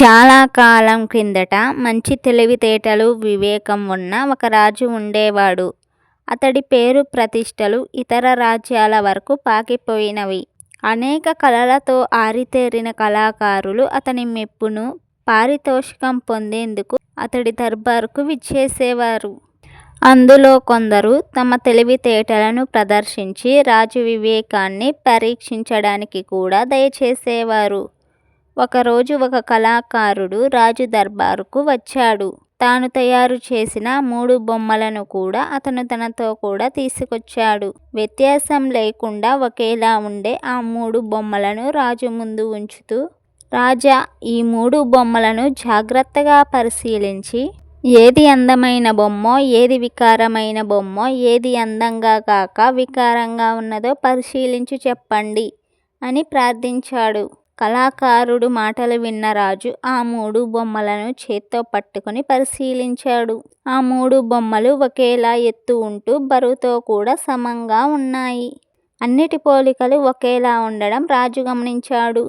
చాలా కాలం క్రిందట మంచి తెలివితేటలు వివేకం ఉన్న ఒక రాజు ఉండేవాడు. అతడి పేరు ప్రతిష్టలు ఇతర రాజ్యాల వరకు పాకిపోయినవి. అనేక కళలతో ఆరితేరిన కళాకారులు అతని మెప్పును పారితోషికం పొందేందుకు అతడి దర్బార్కు విచ్చేసేవారు. అందులో కొందరు తమ తెలివితేటలను ప్రదర్శించి రాజు వివేకాన్ని పరీక్షించడానికి కూడా దయచేసేవారు. ఒకరోజు ఒక కళాకారుడు రాజు దర్బారుకు వచ్చాడు. తాను తయారు చేసిన మూడు బొమ్మలను కూడా అతను తనతో కూడా తీసుకొచ్చాడు. వ్యత్యాసం లేకుండా ఒకేలా ఉండే ఆ మూడు బొమ్మలను రాజు ముందు ఉంచుతూ రాజా ఈ మూడు బొమ్మలను జాగ్రత్తగా పరిశీలించి ఏది అందమైన బొమ్మో ఏది వికారమైన బొమ్మో ఏది అందంగా కాక వికారంగా ఉన్నదో పరిశీలించి చెప్పండి అని ప్రార్థించాడు. కళాకారుడు మాటలు విన్న రాజు ఆ మూడు బొమ్మలను చేత్తో పట్టుకుని పరిశీలించాడు. ఆ మూడు బొమ్మలు ఒకేలా ఎత్తు ఉంటూ బరువుతో కూడా సమంగా ఉన్నాయి. అన్నిటి పోలికలు ఒకేలా ఉండడం రాజు గమనించాడు.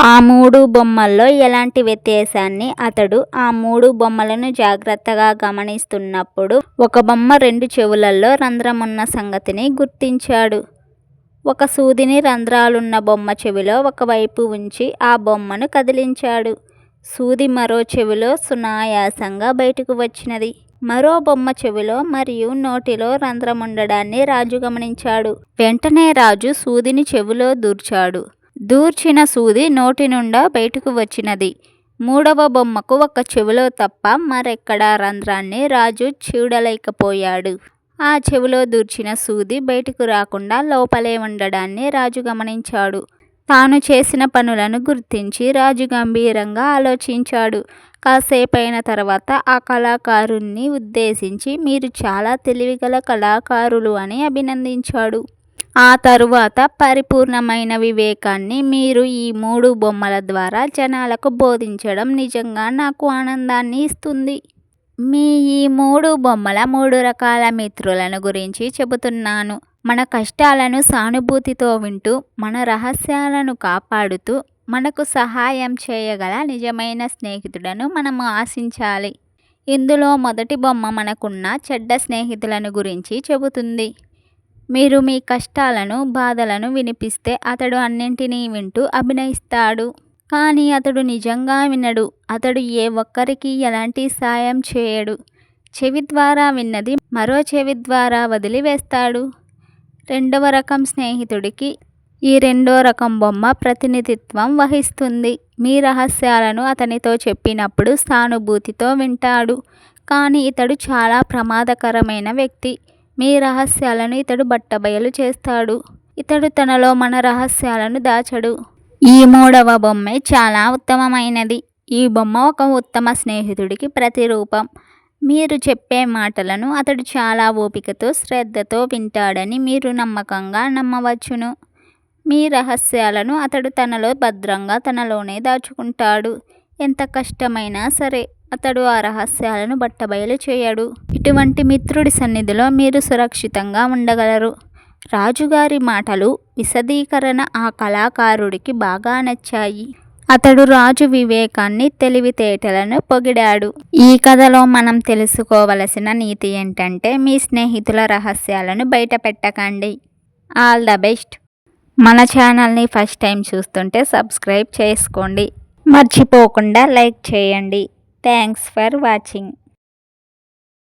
ఆ మూడు బొమ్మల్లో ఎలాంటి వ్యత్యాసాన్ని? అతడు ఆ మూడు బొమ్మలను జాగ్రత్తగా గమనిస్తున్నప్పుడు ఒక బొమ్మ రెండు చెవులలో రంధ్రమున్న సంగతిని గుర్తించాడు. ఒక సూదిని రంధ్రాలున్న బొమ్మ చెవిలో ఒకవైపు ఉంచి ఆ బొమ్మను కదిలించాడు. సూది మరో చెవిలో సునాయాసంగా బయటకు వచ్చినది. మరో బొమ్మ చెవిలో మరియు నోటిలో రంధ్రముండడాన్ని రాజు గమనించాడు. వెంటనే రాజు సూదిని చెవిలో దూర్చాడు. దూర్చిన సూది నోటి నుండా బయటకు వచ్చినది. మూడవ బొమ్మకు ఒక చెవిలో తప్ప మరెక్కడా రంధ్రాన్ని రాజు చూడలేకపోయాడు. ఆ చెవిలో దూర్చిన సూది బయటకు రాకుండా లోపలే ఉండడాన్ని రాజు గమనించాడు. తాను చేసిన పనులను గుర్తించి రాజు గంభీరంగా ఆలోచించాడు. కాసేపైన తర్వాత ఆ కళాకారుణ్ణి ఉద్దేశించి మీరు చాలా తెలివిగల కళాకారులు అని అభినందించాడు. ఆ తరువాత పరిపూర్ణమైన వివేకాన్ని మీరు ఈ మూడు బొమ్మల ద్వారా జనాలకు బోధించడం నిజంగా నాకు ఆనందాన్ని ఇస్తుంది. మీ ఈ మూడు బొమ్మల మూడు రకాల మిత్రులను గురించి చెబుతున్నాను. మన కష్టాలను సానుభూతితో వింటూ మన రహస్యాలను కాపాడుతూ మనకు సహాయం చేయగల నిజమైన స్నేహితుడను మనము ఆశించాలి. ఇందులో మొదటి బొమ్మ మనకున్న చెడ్డ స్నేహితులను గురించి చెబుతుంది. మీరు మీ కష్టాలను బాధలను వినిపిస్తే అతడు అన్నింటినీ వింటూ అభినయిస్తాడు. కానీ అతడు నిజంగా వినడు. అతడు ఏ ఒక్కరికి ఎలాంటి సాయం చేయడు. చెవి ద్వారా విన్నది మరో చెవి ద్వారా వదిలివేస్తాడు. రెండవ రకం స్నేహితుడికి ఈ రెండో రకం బొమ్మ ప్రతినిధిత్వం వహిస్తుంది. మీ రహస్యాలను అతనితో చెప్పినప్పుడు సానుభూతితో వింటాడు. కానీ ఇతడు చాలా ప్రమాదకరమైన వ్యక్తి. మీ రహస్యాలను ఇతడు బట్టబయలు చేస్తాడు. ఇతడు తనలో మన రహస్యాలను దాచడు. ఈ మూడవ బొమ్మే చాలా ఉత్తమమైనది. ఈ బొమ్మ ఒక ఉత్తమ స్నేహితుడికి ప్రతిరూపం. మీరు చెప్పే మాటలను అతడు చాలా ఓపికతో శ్రద్ధతో వింటాడని మీరు నమ్మకంగా నమ్మవచ్చును. మీ రహస్యాలను అతడు తనలో భద్రంగా తనలోనే దాచుకుంటాడు. ఎంత కష్టమైనా సరే అతడు ఆ రహస్యాలను బట్టబయలు చేయడు. ఇటువంటి మిత్రుడి సన్నిధిలో మీరు సురక్షితంగా ఉండగలరు. రాజుగారి మాటలు విశదీకరణ ఆ కళాకారుడికి బాగా నచ్చాయి. అతడు రాజు వివేకాన్ని తెలివితేటలను పొగిడాడు. ఈ కథలో మనం తెలుసుకోవలసిన నీతి ఏంటంటే మీ స్నేహితుల రహస్యాలను బయట పెట్టకండి ఆల్ ద బెస్ట్. మన ఛానల్ని ఫస్ట్ టైం చూస్తుంటే సబ్స్క్రైబ్ చేసుకోండి. మర్చిపోకుండా లైక్ చేయండి. Thanks for watching.